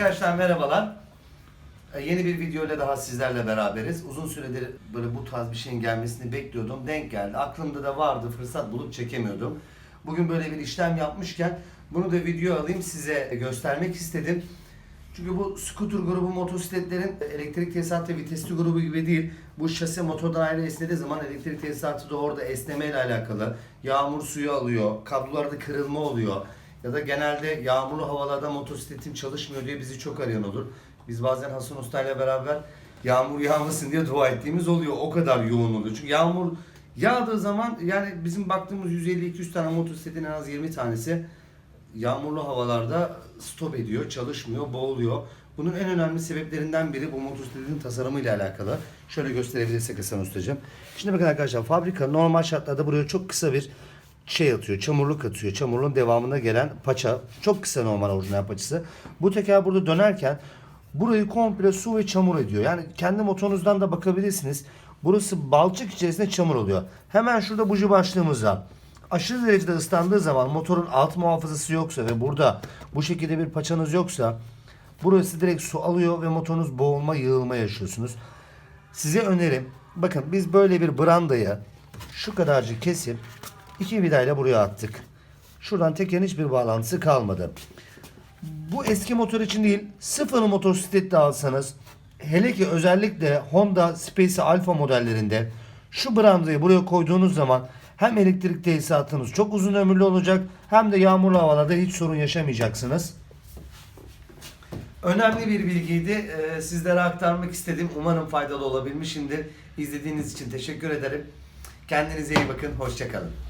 Arkadaşlar merhabalar. Ee, Yeni bir video ile daha sizlerle beraberiz. Uzun süredir böyle bu tarz bir şeyin gelmesini bekliyordum. Denk geldi. Aklımda da vardı. Fırsat bulup çekemiyordum. Bugün böyle bir işlem yapmışken bunu da video alayım size göstermek istedim. Çünkü bu scooter grubu motosikletlerin elektrik tesisatı vitesli grubu gibi değil. Bu şase motordan ayrı esnediği zaman elektrik tesisatı da orada esnemeyle alakalı. Yağmur suyu alıyor, kablolarda kırılma oluyor. Ya da genelde yağmurlu havalarda motosikletim çalışmıyor diye bizi çok arayan olur. Biz bazen Hasan Usta ile beraber yağmur yağmasın diye dua ettiğimiz oluyor. O kadar yoğun oluyor. Çünkü yağmur yağdığı zaman yani bizim baktığımız 150-200 tane motosikletin en az 20 tanesi yağmurlu havalarda stop ediyor, çalışmıyor, boğuluyor. Bunun en önemli sebeplerinden biri bu motosikletin tasarımıyla alakalı. Şöyle gösterebilirsek Hasan Ustacığım. Şimdi bakın arkadaşlar fabrika normal şartlarda buraya çok kısa bir şey atıyor, çamurluk atıyor. Çamurluğun devamında gelen paça. Çok kısa normal orijinal paçası. Bu teker burada dönerken burayı komple su ve çamur ediyor. Yani kendi motorunuzdan da bakabilirsiniz. Burası balçık içerisinde çamur oluyor. Hemen şurada buji başlığımızda aşırı derecede ıslandığı zaman motorun alt muhafazası yoksa ve burada bu şekilde bir paçanız yoksa burası direkt su alıyor ve motorunuz boğulma yığılma yaşıyorsunuz. Size önerim bakın biz böyle bir brandayı şu kadarcık kesip iki vidayla buraya attık. Şuradan tekerin hiçbir bağlantısı kalmadı. Bu eski motor için değil sıfır motosiklet de alsanız hele ki özellikle Honda Space Alpha modellerinde şu brandayı buraya koyduğunuz zaman hem elektrik tesisatınız çok uzun ömürlü olacak hem de yağmurlu havalarda hiç sorun yaşamayacaksınız. Önemli bir bilgiydi. Ee, sizlere aktarmak istedim. Umarım faydalı olabilmişimdir. İzlediğiniz için teşekkür ederim. Kendinize iyi bakın. Hoşçakalın.